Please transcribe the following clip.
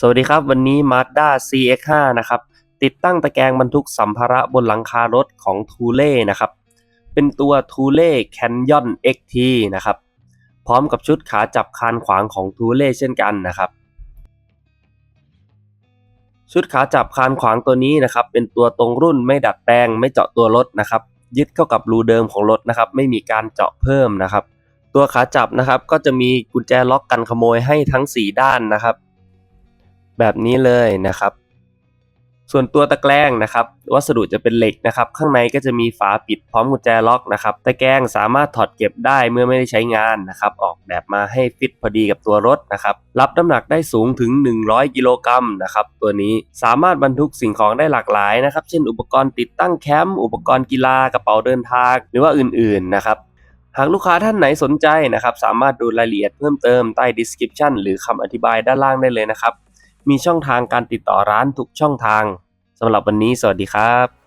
สวัสดีครับ วันนี้ Mazda CX-5 นะครับ ติดตั้งตะแกรงบรรทุกสัมภาระบนหลังคารถของ t u l e นะครับ เป็นตัว t u l e Canyon XT นะครับ พร้อมกับชุดขาจับคานขวางของ t u l e เช่นกันนะครับ ชุดขาจับคานขวางตัวนี้นะครับ เป็นตัวตรงรุ่นไม่ดัดแปลง ไม่เจาะตัวรถนะครับ ยึดเข้ากับรูเดิมของรถนะครับ ไม่มีการเจาะเพิ่มนะครับ ตัวขาจับนะครับก็จะมีกุญแจล็อกกันขโมยให้ทั้ง 4 ด้านนะครับ แบบนี้เลยนะครับ ส่วนตัวตะแกรงนะครับ วัสดุจะเป็นเหล็กนะครับ ข้างในก็จะมีฝาปิดพร้อมกุญแจล็อกนะครับ ตะแกรงสามารถถอดเก็บได้เมื่อไม่ได้ใช้งานนะครับ ออกแบบมาให้ฟิตพอดีกับตัวรถนะครับ รับน้ำหนักได้สูงถึง 100 กิโลกรัมนะครับ ตัวนี้สามารถบรรทุกสิ่งของได้หลากหลายนะครับ เช่น อุปกรณ์ติดตั้งแคมป์ อุปกรณ์กีฬากระเป๋าเดินทาง หรือว่าอื่นๆนะครับหากลูกค้าท่านไหนสนใจนะครับ สามารถดูรายละเอียดเพิ่มเติมใต้ description หรือคำอธิบายด้านล่างได้เลยนะครับ มีช่องทางการติดต่อร้านทุกช่องทางสำหรับวันนี้สวัสดีครับ